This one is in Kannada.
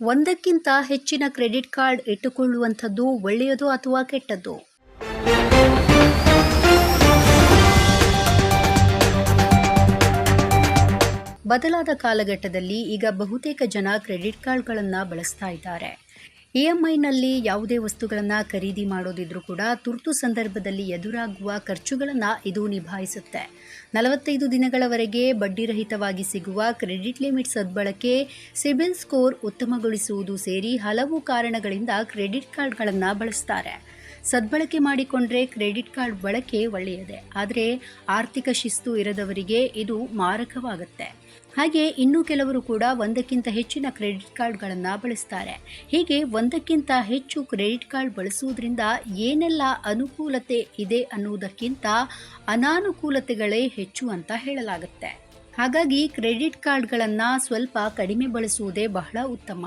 ಒಂದಕ್ಕಿಂತ ಹೆಚ್ಚಿನ ಕ್ರೆಡಿಟ್ ಕಾರ್ಡ್ ಇಟ್ಟುಕೊಳ್ಳುವಂಥದ್ದು ಒಳ್ಳೆಯದು ಅಥವಾ ಕೆಟ್ಟದ್ದು? ಬದಲಾದ ಕಾಲಘಟ್ಟದಲ್ಲಿ ಈಗ ಬಹುತೇಕ ಜನ ಕ್ರೆಡಿಟ್ ಕಾರ್ಡ್ಗಳನ್ನು ಬಳಸ್ತಾ ಇದ್ದಾರೆ. ಇ ಎಂ ಐನಲ್ಲಿ ಯಾವುದೇ ವಸ್ತುಗಳನ್ನು ಖರೀದಿ ಮಾಡೋದಿದ್ರೂ ಕೂಡ ತುರ್ತು ಸಂದರ್ಭದಲ್ಲಿ ಎದುರಾಗುವ ಖರ್ಚುಗಳನ್ನು ಇದು ನಿಭಾಯಿಸುತ್ತೆ. ನಲವತ್ತೈದು ದಿನಗಳವರೆಗೆ ಬಡ್ಡಿರಹಿತವಾಗಿ ಸಿಗುವ ಕ್ರೆಡಿಟ್ ಲಿಮಿಟ್ ಸದ್ಬಳಕೆ ಸಿಬಿಲ್ ಸ್ಕೋರ್ ಉತ್ತಮಗೊಳಿಸುವುದು ಸೇರಿ ಹಲವು ಕಾರಣಗಳಿಂದ ಕ್ರೆಡಿಟ್ ಕಾರ್ಡ್ಗಳನ್ನು ಬಳಸ್ತಾರೆ. ಸದ್ಬಳಕೆ ಮಾಡಿಕೊಂಡ್ರೆ ಕ್ರೆಡಿಟ್ ಕಾರ್ಡ್ ಬಳಕೆ ಒಳ್ಳೆಯದೇ. ಆದರೆ ಆರ್ಥಿಕ ಶಿಸ್ತು ಇರದವರಿಗೆ ಇದು ಮಾರಕವಾಗುತ್ತೆ. ಹಾಗೆ ಇನ್ನೂ ಕೆಲವರು ಕೂಡ ಒಂದಕ್ಕಿಂತ ಹೆಚ್ಚಿನ ಕ್ರೆಡಿಟ್ ಕಾರ್ಡ್ಗಳನ್ನು ಬಳಸ್ತಾರೆ. ಹೀಗೆ ಒಂದಕ್ಕಿಂತ ಹೆಚ್ಚು ಕ್ರೆಡಿಟ್ ಕಾರ್ಡ್ ಬಳಸುವುದರಿಂದ ಏನೆಲ್ಲ ಅನುಕೂಲತೆ ಇದೆ ಅನ್ನುವುದಕ್ಕಿಂತ ಅನಾನುಕೂಲತೆಗಳೇ ಹೆಚ್ಚು ಅಂತ ಹೇಳಲಾಗುತ್ತೆ. ಹಾಗಾಗಿ ಕ್ರೆಡಿಟ್ ಕಾರ್ಡ್ಗಳನ್ನು ಸ್ವಲ್ಪ ಕಡಿಮೆ ಬಳಸುವುದೇ ಬಹಳ ಉತ್ತಮ.